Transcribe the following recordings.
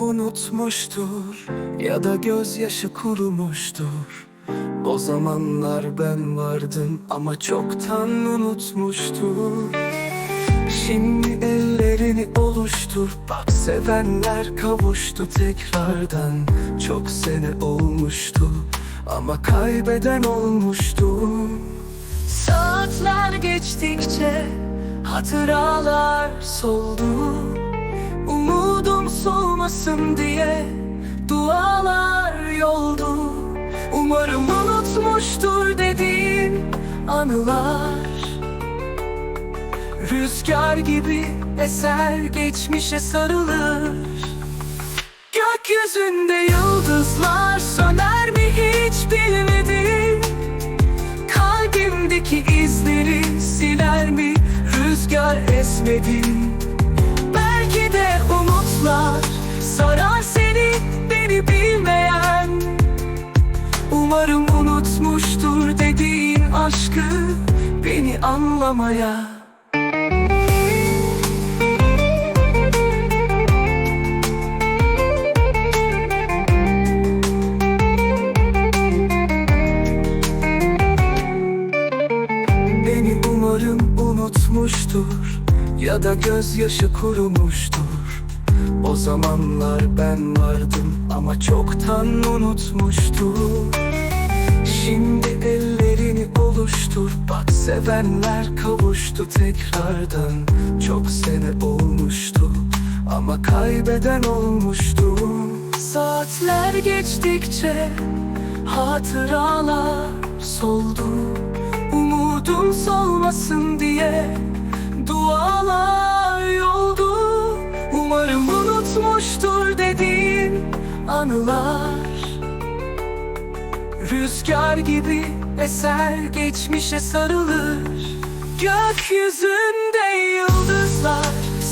unutmuştur Ya da gözyaşı kurumuştur. O zamanlar ben vardım ama çoktan unutmuştur. Şimdi ellerini oluştur Bak sevenler kavuştu tekrardan. Çok sene olmuştu Ama kaybeden olmuştu. Saatler geçtikçe Hatıralar soldu Umudum solmasın diye Dualar yoldu. Umarım unutmuştur dediğin anılar. Rüzgar gibi eser geçmişe sarılır. Gökyüzünde yıldızlar söner mi hiç bilmedim Kalbimdeki izleri siler mi? Rüzgar esmedim umutlar sarar seni beni bilmeyen. Umarım unutmuştur dediğin aşkı beni anlamaya. Beni umarım unutmuştur Ya da gözyaşı kurumuştur O zamanlar ben vardım ama çoktan unutmuştur Şimdi ellerini oluştur Bak sevenler kavuştu tekrardan. Çok sene olmuştu ama kaybeden olmuştu. Saatler geçtikçe hatıralar soldu. Umudum solmasın diye dualar anılar. Rüzgar gibi eser geçmişe sarılır. Gökyüzünde yıldızlar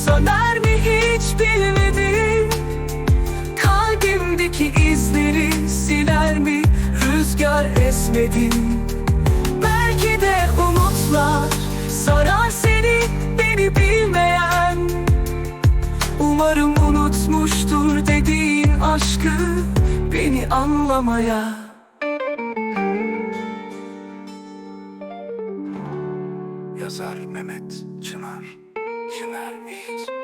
söner mi hiç bilmedim. Kalbimdeki izleri siler mi rüzgar esmedim. Belki de umutlar sarar seni beni bilmeyen aşkı beni anlamaya. Yazar Mehmet Çınar. Çınar Mehmet